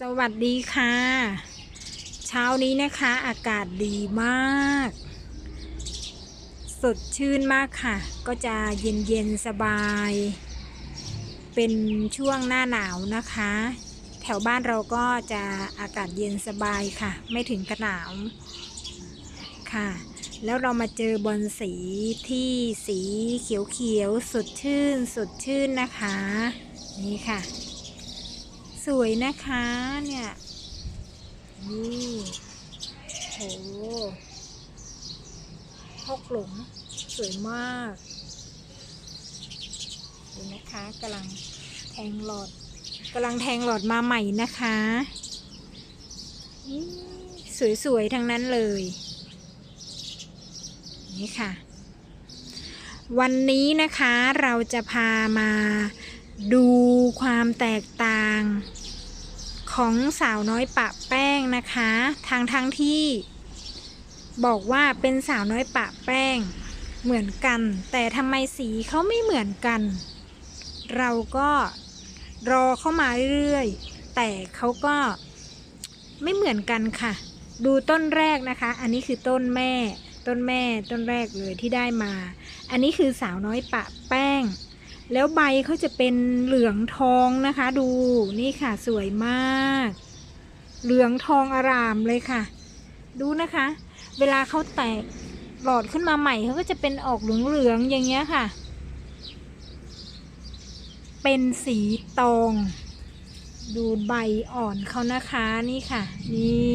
สวัสดีค่ะ เช้านี้นะคะอากาศดีมาก สดชื่นมากค่ะ ก็จะเย็นเย็นสบาย เป็นช่วงหน้าหนาวนะคะ แถวบ้านเราก็จะอากาศเย็นสบายค่ะ ไม่ถึงกระหนาวค่ะ แล้วเรามาเจอบอลสีที่สีเขียวๆสดชื่นสดชื่นนะคะ นี่ค่ะ สวยนะคะเนี่ยนี่โหพกหลงสวยมากดูนะคะกำลังแทงหลอดกำลังแทงหลอดมาใหม่นะคะนี่สวยๆทั้งนั้นเลย นี่ค่ะ วันนี้นะคะเราจะพามาดูความแตกต่าง ของสาวน้อยปะแป้งนะคะทางทั้งที่ บอกว่าเป็นสาวน้อยปะแป้งเหมือนกัน แต่ทำไมสีเขาไม่เหมือนกัน เราก็รอเข้ามาเรื่อยๆ แต่เขาก็ไม่เหมือนกันค่ะ ดูต้นแรกนะคะ อันนี้คือต้นแม่ ต้นแม่ต้นแรกเลยที่ได้มา อันนี้คือสาวน้อยปะแป้ง แล้วใบเขาจะเป็นเหลืองทองนะคะ ดูนี่ค่ะสวยมาก เหลืองทองอารามเลยค่ะ ดูนะคะ เวลาเขาแตกหลอดขึ้นมาใหม่เขาก็จะเป็นออกเหลืองๆอย่างเงี้ยค่ะ เป็นสีตอง ดูใบอ่อนเขานะคะนี่ค่ะ นี่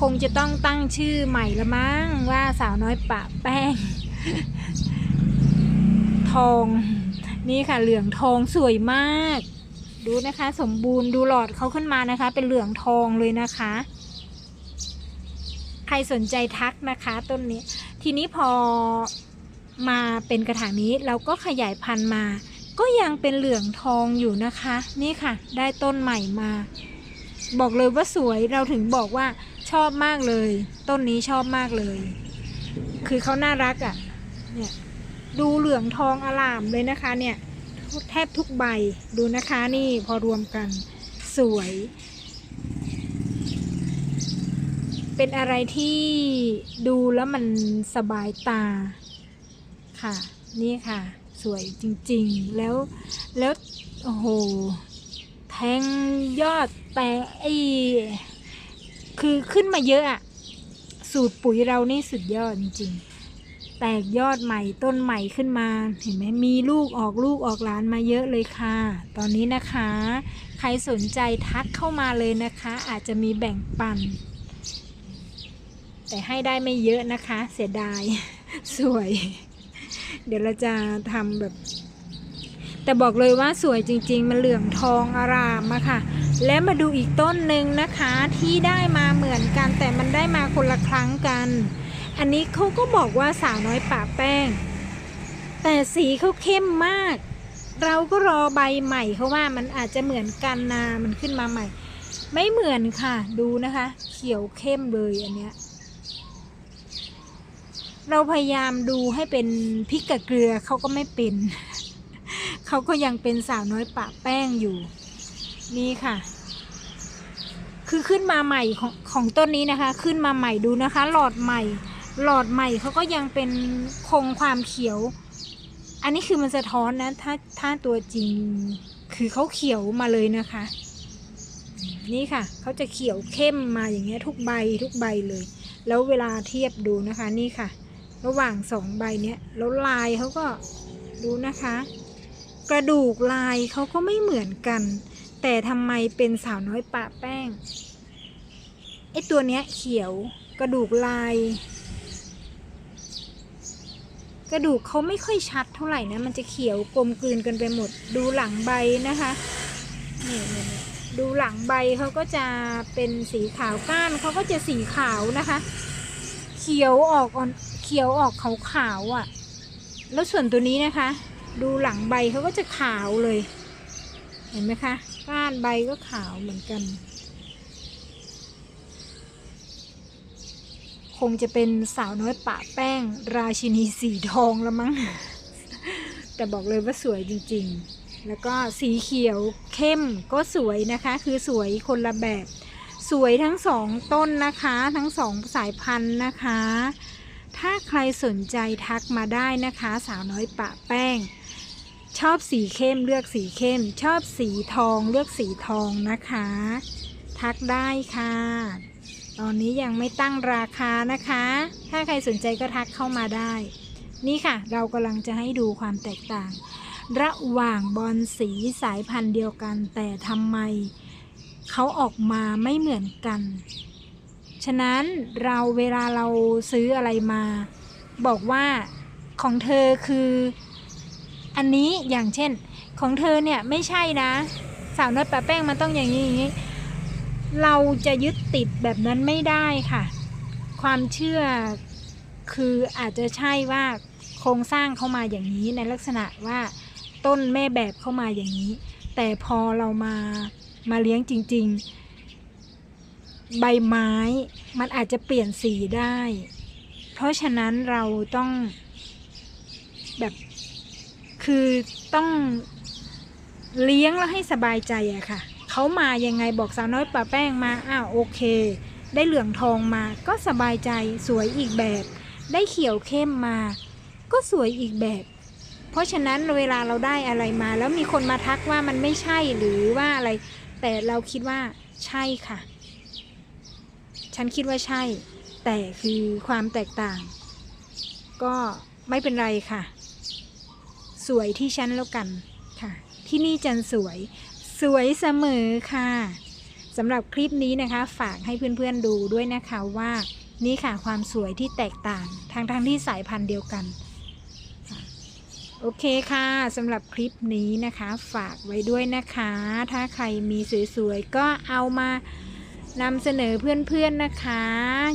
คงจะต้องตั้งชื่อใหม่ละมั้งว่าสาวน้อยปะแป้ง ทอง นี่ค่ะเหลืองทองสวยมาก ดูนะคะ สมบูรณ์ดูหลอดเขาขึ้นมานะคะ เป็นเหลืองทองเลยนะคะ ใครสนใจทักนะคะต้นนี้ ทีนี้พอมาเป็นกระถางนี้เราก็ขยายพันธุ์มา ก็ยังเป็นเหลืองทองอยู่นะคะ นี่ค่ะ ได้ต้นใหม่มา บอกเลยว่าสวยเราถึงบอกว่าชอบมากเลย ต้นนี้ชอบมากเลย คือเขาน่ารักอะ่ะ เนี่ย ดูเหลืองทองอลามเลยนะคะเนี่ยแทบทุกใบดูนะคะนี่พอรวมกันสวย เป็นอะไรที่ดูแล้วมันสบายตาค่ะ นี่ค่ะ สวยจริงๆ แล้วแล้ว โอ้โห แทงยอดแต่ไอคือขึ้นมาเยอะอะสูตรปุ๋ยเรานี่สุดยอดจริงๆ แตกยอดใหม่ต้นใหม่ขึ้นมา เห็นไหมมีลูกออกลูกออกหลานมาเยอะเลยค่ะ ตอนนี้นะคะ ใครสนใจทักเข้ามาเลยนะคะ อาจจะมีแบ่งปัน แต่ให้ได้ไม่เยอะนะคะ เสียดาย สวย เดี๋ยวเราจะทำแบบ แต่บอกเลยว่าสวยจริง ๆ มันเหลืองทองอารามอะค่ะ และมาดูอีกต้นหนึ่งนะคะที่ได้มาเหมือนกันแต่มันได้มาคนละครั้งกัน อันนี้เขาก็บอกว่าสาวน้อยป่าแป้ง แต่สีเขาเข้มมาก เราก็รอใบใหม่เขาว่ามันอาจจะเหมือนกันนา มันขึ้นมาใหม่ ไม่เหมือนค่ะ ดูนะคะ เขียวเข้มเลยอันเนี้ย เราพยายามดูให้เป็นพริกกับเกลือเขาก็ไม่เป็น เขาก็ยังเป็นสาวน้อยปะแป้งอยู่ นี่ค่ะคือขึ้นมาใหม่ของของต้นนี้นะคะ ขึ้นมาใหม่ดูนะคะ หลอดใหม่ หลอดใหม่เขาก็ยังเป็นคงความเขียว อันนี้คือมันสะท้อนนะ ถ้าถ้าตัวจริงคือเขาเขียวมาเลยนะคะ นี่ค่ะเขาจะเขียวเข้มมาอย่างเงี้ยทุกใบทุกใบเลย แล้วเวลาเทียบดูนะคะนี่ค่ะ ระหว่างสองใบเนี้ยแล้วลายเขาก็ดูนะคะ กระดูกลายเขาก็ไม่เหมือนกัน แต่ทำไมเป็นสาวน้อยปะแป้งไอตัวเนี้ยเขียวกระดูกลาย กระดูกเขาไม่ค่อยชัดเท่าไหร่นะ มันจะเขียวกลมกลืนกันไปหมด ดูหลังใบนะคะนี่นี่ดูหลังใบเขาก็จะเป็นสีขาวก้านเขาก็จะสีขาวนะคะ เขียวออกอ่อนเขียวออกขาวขาวๆอะ แล้วส่วนตัวนี้นะคะ ดูหลังใบเขาก็จะขาวเลย เห็นไหมคะ ก้านใบก็ขาวเหมือนกัน คงจะเป็นสาวน้อยปะแป้ง ราชินีสีทองล้วมั้ง แต่บอกเลยว่าสวยจริงๆ แล้วก็สีเขียวเข้มก็สวยนะคะ คือสวยคนละแบบ สวยทั้งสองต้นนะคะ ทั้งสองสายพันธุ์นะคะ ถ้าใครสนใจทักมาได้นะคะ สาวน้อยปะแป้ง ชอบสีเข้มเลือกสีเข้ม ชอบสีทองเลือกสีทองนะคะ ทักได้ค่ะ ตอนนี้ยังไม่ตั้งราคานะคะ ถ้าใครสนใจก็ทักเข้ามาได้ นี่ค่ะ เรากำลังจะให้ดูความแตกต่าง ระหว่างบอลสีสายพันธุ์เดียวกัน แต่ทำไมเขาออกมาไม่เหมือนกัน ฉะนั้นเราเวลาเราซื้ออะไรมา บอกว่าของเธอคือ อันนี้อย่างเช่น ของเธอเนี่ยไม่ใช่นะ สาวน้อยปะแป้งมันต้องอย่างนี้อย่างนี้ เราจะยึดติดแบบนั้นไม่ได้ค่ะ ความเชื่อคืออาจจะใช่ว่าโครงสร้างเข้ามาอย่างนี้ในลักษณะว่าต้นแม่แบบเข้ามาอย่างนี้ แต่พอเรามามาเลี้ยงจริง ๆ ใบไม้มันอาจจะเปลี่ยนสีได้ เพราะฉะนั้นเราต้องแบบคือต้องเลี้ยงแล้วให้สบายใจอะค่ะ เขามายังไงบอกสาวน้อยป่าแป้งมาอ้าวโอเค ได้เหลืองทองมาก็สบายใจสวยอีกแบบ ได้เขียวเข้มมา ก็สวยอีกแบบ เพราะฉะนั้นเวลาเราได้อะไรมา แล้วมีคนมาทักว่ามันไม่ใช่หรือว่าอะไร แต่เราคิดว่าใช่ค่ะ ฉันคิดว่าใช่ แต่คือความแตกต่าง ก็ไม่เป็นไรค่ะ สวยที่ฉันแล้วกันค่ะ ที่นี่จันสวย สวยเสมอค่ะสำหรับคลิปนี้นะคะ ฝากให้เพื่อนๆดูด้วยนะคะว่านี่ค่ะความสวยที่แตกต่างทางทางที่สายพันธุ์เดียวกันโอเคค่ะสำหรับคลิปนี้นะคะ ฝากไว้ด้วยนะคะ ถ้าใครมีสวยๆก็เอามานำเสนอเพื่อนๆนะคะ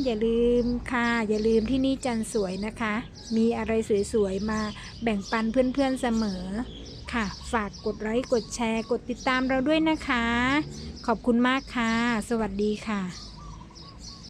อย่าลืมค่ะ อย่าลืมที่นี่จันสวยนะคะ มีอะไรสวยๆมาแบ่งปันเพื่อนๆเสมอ ค่ะ ฝากกดไลค์กดแชร์ กดติดตามเราด้วยนะคะ ขอบคุณมากค่ะ สวัสดีค่ะ